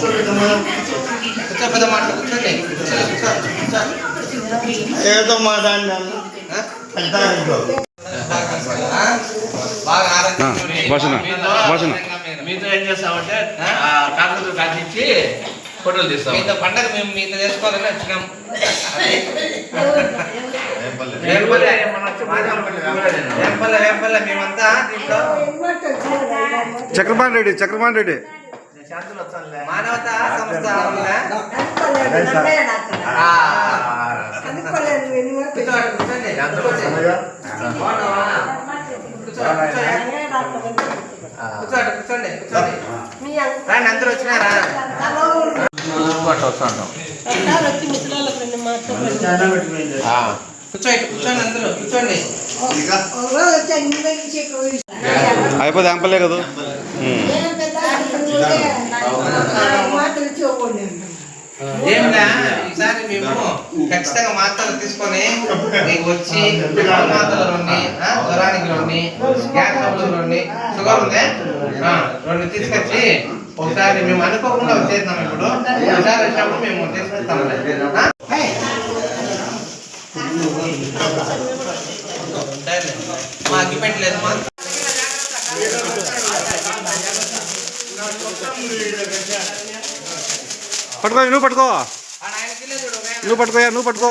కూర్చో పెద్ద మాటలు కూర్చోండి ఏదో మాట్లాడినాను మీతో ఏం చేస్తామంటే కాకులతో కాకిచ్చి ఫోటోలు తీస్తాం మీతో పండగ మేము మీతో చేసుకోవాలని వచ్చినాం రేపల్లె రేపల్లె మేమంతా చక్రపాణి రెడ్డి చక్రపాణి రెడ్డి. మానవతా సంస్థ ఉందా? ఆ. కూర్చోండి, రండి అందరూ వచ్చినారా కూర్చోండి అందరూ కూర్చోండి. అయిపోతే అంపలే కదా? ఉమ్. ఏంలా ఈసారి మేము ఖచ్చితంగా మాత్రలు తీసుకొని నీకు వచ్చి మాత్రలు రెండు జ్వరానికి రెండు గ్యాస్ ట్రబుల్ రెండు షుగర్ ఉంది? రెండు తీసుకొచ్చి ఒకసారి మేము అనుకోకుండా వచ్చేస్తాం ఇప్పుడు. ఒకసారి వచ్చినప్పుడు మేము తీసుకొస్తాం. మా పెట్టలేదు లేదు మా పట్టుకో నువ్వు పట్టుకో. నువ్వు పట్టుకోయా నువ్వు పట్టుకో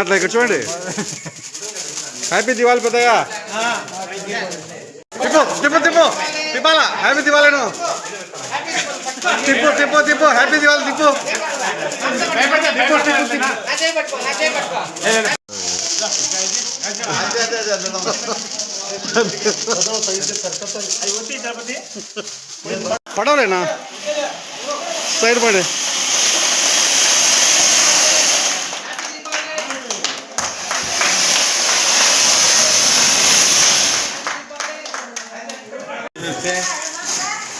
అట్లా ఇక్కడ చూడండి హ్యాపీ దివాళి పెద్దయ్యా తిప్పు తిప్పు తిప్పు తిప్పాలా హ్యాపీ దివాళి నువ్వు తిప్పు తిప్పు తిప్పు హ్యాపీ దివాళి తిప్పు నా పడవలేనా? सही से करता था आई होती इधर पढ़ो रे ना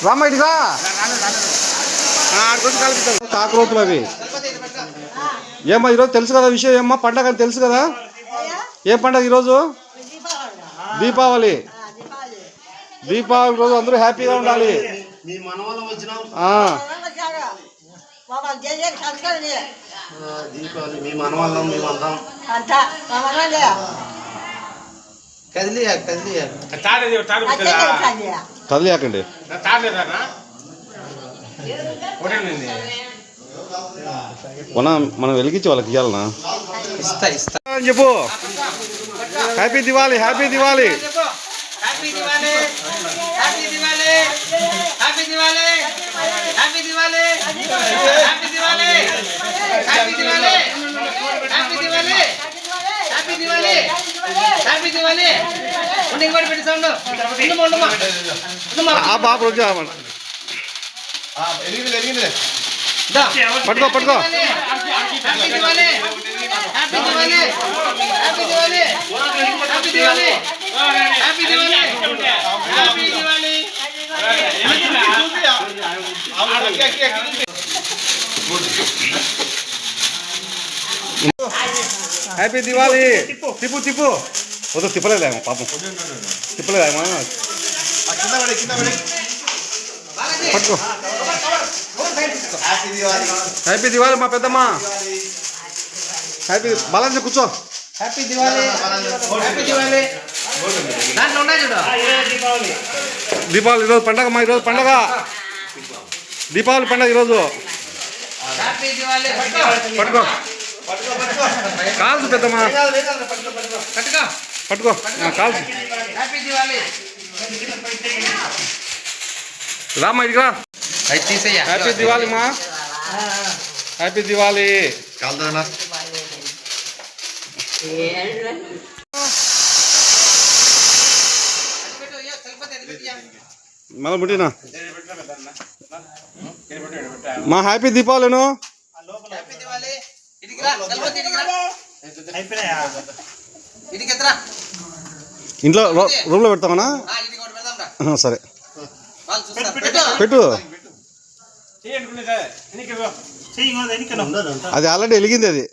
రామ్మ ఇటుగా అవి. ఏమ్మా ఈరోజు తెలుసు కదా విషయం? ఏమ్మా పండగ తెలుసు కదా? ఏ పండగ ఈరోజు? దీపావళి. దీపావళి. రోజు అందరూ హ్యాపీగా ఉండాలి. కదిలియాకండి మనం వెలిగించి వాళ్ళకి ఇవ్వాలనా ఇస్తా ఇస్తా. అని చెప్పు. హ్యాపీ దివాళి హ్యాపీ దివాళి చెప్పు happy Diwali happy Diwali happy Diwali happy Diwali happy Diwali happy Diwali happy Diwali happy Diwali happy Diwali ఉండి ఇంకోటి పెట్టి సౌండ్ ఉండుమా ఉండుమా ఉండుమా ఆ బాబు రోజు ఆమను. దా. పట్టుకో పట్టుకో happy Diwali Happy Diwali. Tipu tipu. Oh tuh tipu lagi papa. Tipu lagi mana? Kita balik, kita beri. Happy Diwali. Happy Diwali ma petama. Happy Diwali. Happy Balaji కూర్చో. Happy Diwali happy Diwali దాంట్లో ఉన్నాయి చూడు. దీపావళి. ఈరోజు పండగ మా ఈరోజు పండగ. దీపావళి పండగ ఈరోజు. హ్యాపీ దివాళీ పట్టుకో. కాల్సు పెద్దమ్మ. కట్టుకో పట్టుకో కాల్సు. హ్యాపీ దివాళీ రామ్మా తీసేయ్యా హ్యాపీ దివాళి మా. హ్యాపీ దివాళీ కాల్దానా మళ్ళీ పుట్టినా మా హ్యాపీ దీపావళిను ఇంట్లో రూమ్లో పెడతామనా? సరే. పెట్టు. అది ఆల్రెడీ వెలిగింది అది.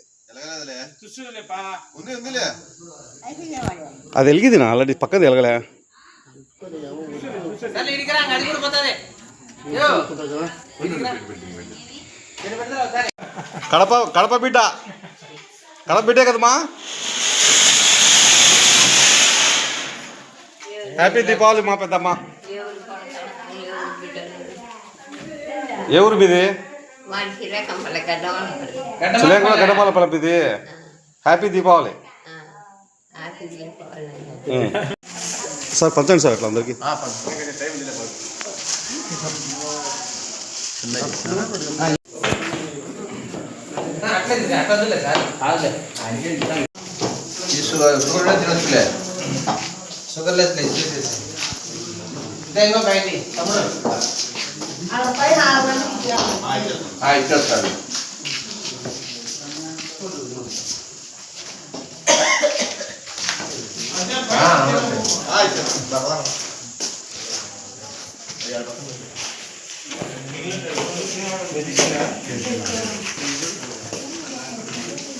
అది వెలిగిదినా అలాంటి పక్కది వెలగలే కడప కడప బిడ్డ కడప బిడ్డే కదమ్మా హ్యాపీ దీపావళి మా పెద్దమ్మ ఏ ఊరు మీది సులేఖ గడ్డమాల పలపిది హ్యాపీ దీపావళి. సార్ పంచండి సార్ అట్లా అందరికి. షుగర్ లెస్ తమ్ముడు ఆ, ఇచ్చేస్తాడు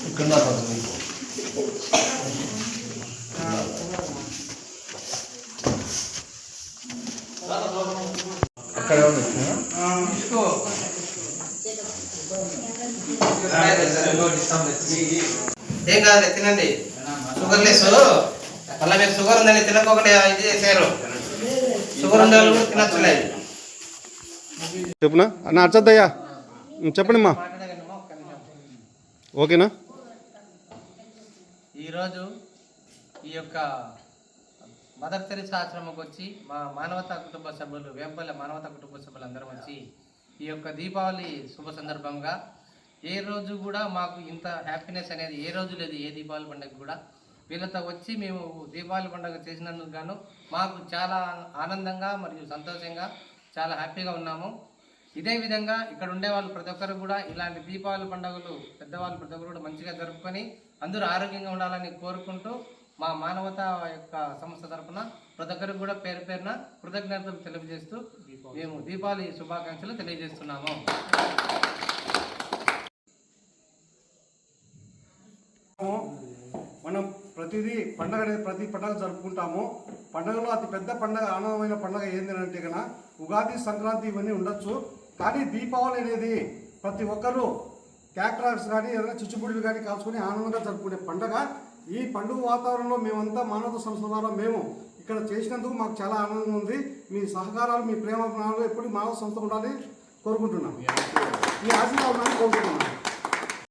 ఇక్కడ అక్కడ తీసుకో ఏం కాదు తినండి. షుగర్ లెస్ మళ్ళీ మీరు షుగర్ ఉందని తినకోకుండా ఇది చేశారు. షుగర్ ఉండే వాళ్ళు కూడా చెప్పునా? అన్న అర్చద్దయ్యా. ఉం, చెప్పండి అమ్మా. ఓకేనా? ఈరోజు ఈ యొక్క మదర్ తెరిసా ఆశ్రమంకి వచ్చి మా మానవతా కుటుంబ సభ్యులు వేంపల్లె మానవతా కుటుంబ సభ్యులు అందరం వచ్చి ఈ యొక్క దీపావళి శుభ సందర్భంగా ఏ రోజు కూడా మాకు ఇంత హ్యాపీనెస్ అనేది ఏ రోజు లేదు ఏ దీపావళి పండుగ కూడా వీళ్ళతో వచ్చి మేము దీపావళి పండుగ చేసినందుకు గాను మాకు చాలా ఆనందంగా మరియు సంతోషంగా చాలా హ్యాపీగా ఉన్నాము. ఇదే విధంగా ఇక్కడ ఉండే వాళ్ళు ప్రతి ఒక్కరు కూడా ఇలాంటి దీపావళి పండుగలు పెద్దవాళ్ళు ప్రతి ఒక్కరు కూడా మంచిగా జరుపుకొని అందరూ ఆరోగ్యంగా ఉండాలని కోరుకుంటూ మా మానవత యొక్క సంస్థ తరఫున ప్రతి ఒక్కరికి కూడా పేరు పేరున కృతజ్ఞతలు తెలియజేస్తూ మేము దీపావళి శుభాకాంక్షలు తెలియజేస్తున్నాము మనం ప్రతిదీ పండగ అనేది ప్రతి పండగ జరుపుకుంటాము. పండగలో అతి పెద్ద పండగ ఆనందమైన పండగ ఏంది అంటే కనుక ఉగాది సంక్రాంతి ఇవన్నీ ఉండొచ్చు. కానీ దీపావళి అనేది ప్రతి ఒక్కరూ క్యాక్రాక్స్ కానీ ఏదైనా చిచ్చుబుడిలు కానీ కాల్చుకొని ఆనందంగా జరుపుకునే పండగ. ఈ పండుగ వాతావరణంలో మేమంతా మానవ సంస్థ ద్వారా మేము ఇక్కడ చేసినందుకు మాకు చాలా ఆనందంగా ఉంది. మీ సహకారాలు మీ ప్రేమ ఎప్పుడు మానవ సంస్థ ఉండాలని కోరుకుంటున్నాం. ఈ ఆశీర్వాదాన్ని కోరుకుంటున్నాం.